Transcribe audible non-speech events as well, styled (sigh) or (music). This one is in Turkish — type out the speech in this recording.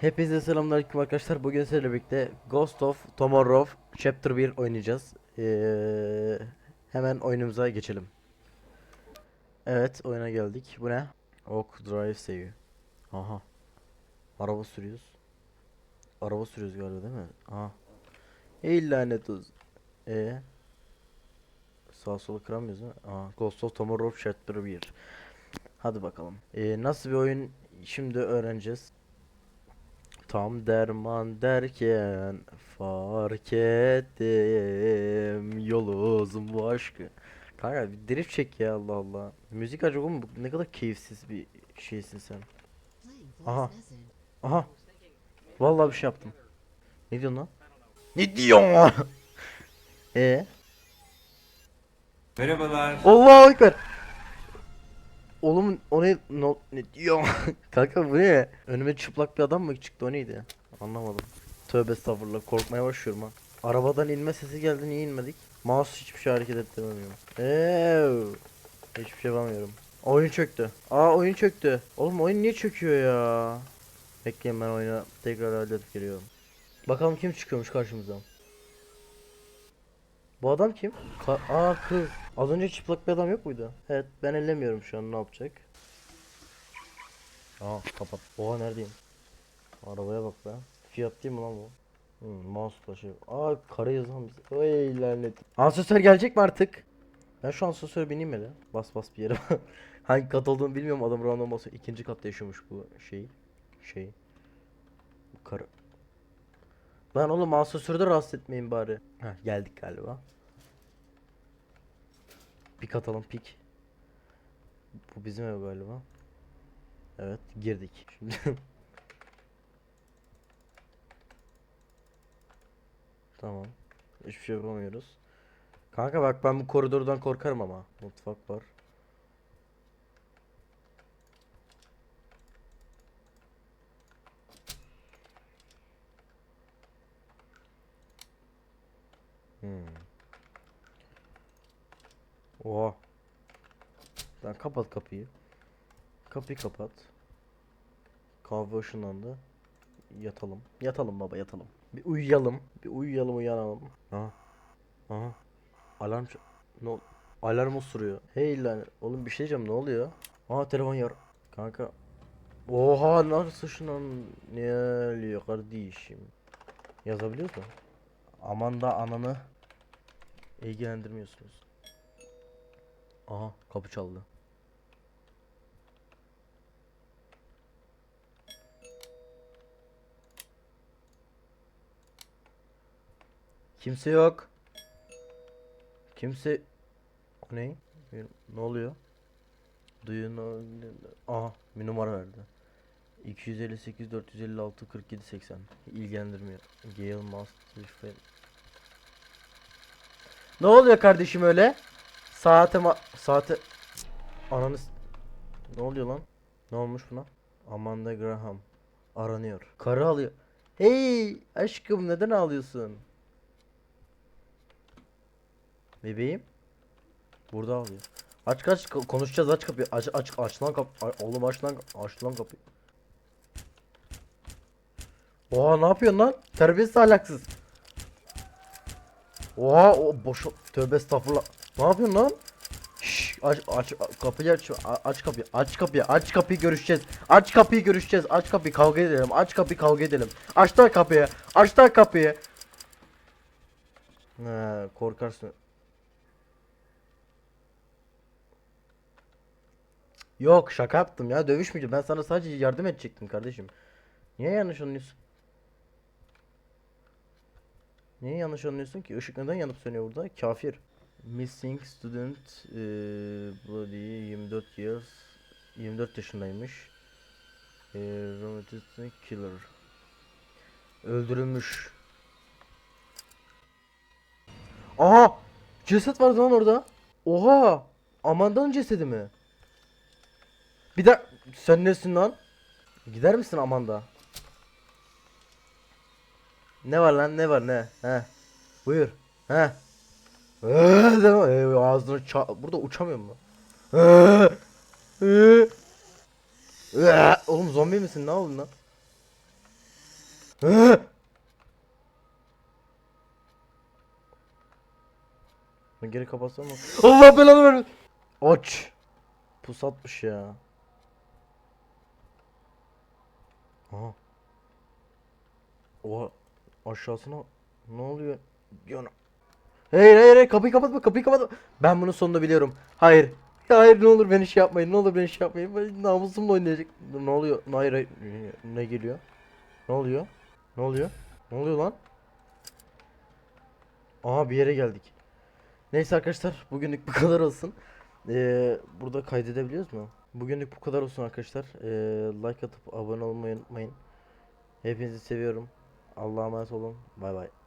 Hepinize selamünaleyküm arkadaşlar. Bugün sizlerle birlikte Ghost of Tomorrow Chapter 1 oynayacağız. Ee, hemen oyunumuza geçelim. Evet, oyuna geldik. Bu ne? Ok Drive seviyor. Aha. Araba sürüyoruz. Araba sürüyoruz galiba değil mi? Aha. Ey lanet olsun. Ee? Sağ solu kıramıyoruz değil mi? Aha. Ghost of Tomorrow Chapter 1. Hadi bakalım. Ee, nasıl bir oyun şimdi öğreneceğiz. Tam derman derken fark ettim yolu uzun bu aşkı. Kanka bir drift çek ya Allah Allah. Müzik acaba bu ne kadar keyifsiz bir şeysin sen. Aha. Aha. Vallahi bir şey yaptım. Ne diyorsun lan? Ne diyorsun lan? (laughs) E Merhabalar. Allahu ekber. Oğlum o ne no, ne diyor? (laughs) Kanka bu ne? Önüme çıplak bir adam mı çıktı o neydi? Anlamadım. Tövbe estağfurullah korkmaya başlıyorum ha. Arabadan inme sesi geldi niye inmedik? Mouse hiçbir şey hareket ettiremiyorum. Eee. Hiçbir şey yapamıyorum. Oyun çöktü. Aa oyun çöktü. Oğlum oyun niye çöküyor ya? Bekleyin ben oyuna tekrar halledip geliyorum. Bakalım kim çıkıyormuş karşımıza. Bu adam kim? Ka Aa kız. Az önce çıplak bir adam yok muydu? Evet ben ellemiyorum şu an ne yapacak? Aa kapat. Oha neredeyim? Arabaya bak be. Fiyat değil mi lan bu? Hmm, mouse başı. Aa kara yazan bize. Oy lanet. Asansör gelecek mi artık? Ben şu asansöre bineyim hele. Bas bas bir yere. (laughs) Hangi kat olduğunu bilmiyorum adam random basıyor. İkinci katta yaşıyormuş bu şey. Şey. Bu karı. Lan oğlum asansörde rahatsız etmeyin bari. Heh geldik galiba. Pik atalım pik. Bu bizim ev galiba. Evet girdik. Şimdi (laughs) Tamam. Hiçbir şey yapamıyoruz. Kanka bak ben bu koridordan korkarım ama. Mutfak var. Oha. Lan kapat kapıyı. Kapıyı kapat. Kahve ışınlandı. Yatalım. Yatalım baba yatalım. Bir uyuyalım. Bir uyuyalım uyanalım. Aha. Aha. Alarm ne Alarm osuruyor. Hey lan oğlum bir şey diyeceğim ne oluyor? Aa telefon yar. Kanka. Oha nasıl şunan ne oluyor kardeşim? Yazabiliyor mu? Aman da ananı ilgilendirmiyorsunuz. Aha kapı çaldı. Kimse yok. Kimse o ne? Ne oluyor? Know... Aha bir numara verdi. 258 456 47 80 ilgilendirmiyor. Gale Master Ne oluyor kardeşim öyle? Saate ma saate Ananı Ne oluyor lan? Ne olmuş buna? Amanda Graham aranıyor. Karı alıyor. Hey aşkım neden ağlıyorsun? Bebeğim. Burada ağlıyor. Aç kaç ko- konuşacağız aç kapıyı. Aç aç aç lan kapı. Oğlum aç lan aç lan kapıyı. Oha ne yapıyorsun lan? Terbiyesiz ahlaksız. Oha o boş tövbe estağfurullah. Ne yapıyorsun lan? Şşş aç aç kapıyı aç aç kapıyı aç kapıyı aç kapıyı görüşeceğiz. Aç kapıyı görüşeceğiz. Aç kapıyı kavga edelim. Aç kapıyı kavga edelim. Aç lan kapıyı. Aç lan kapıyı. He korkarsın. Yok şaka yaptım ya dövüşmeyeceğim. Ben sana sadece yardım edecektim kardeşim. Niye yanlış anlıyorsun? Niye yanlış anlıyorsun ki? Işık neden yanıp sönüyor burada? Kafir. Missing student eee bloody 24 years 24 yaşındaymış. Eee romantic killer. Öldürülmüş. Aha! Ceset vardı lan orada. Oha! Amanda'nın cesedi mi? Bir de sen nesin lan? Gider misin Amanda? Ne var lan ne var ne? He. Buyur. He. Eee. Ee, ağzını ça- Burada uçamıyor mu? Eee. Eee. Eee. Oğlum zombi misin? Ne oldu lan? Ben geri kapatsam mı? Allah belanı versin. Aç. Pusatmış ya. Aha. Oha. Aşağısına ne oluyor? Yana. Hayır hayır hayır kapıyı kapatma kapıyı kapatma. Ben bunun sonunu biliyorum. Hayır. Hayır ne olur beni şey yapmayın. Ne olur beni şey yapmayın. Ben namusumla oynayacak. Ne oluyor? Hayır hayır. Ne geliyor? Ne oluyor? Ne oluyor? Ne oluyor lan? Aha bir yere geldik. Neyse arkadaşlar bugünlük bu kadar olsun. Ee, burada kaydedebiliyoruz mu? Bugünlük bu kadar olsun arkadaşlar. Ee, like atıp abone olmayı unutmayın. Hepinizi seviyorum. Allah'a emanet olun. Bay bay.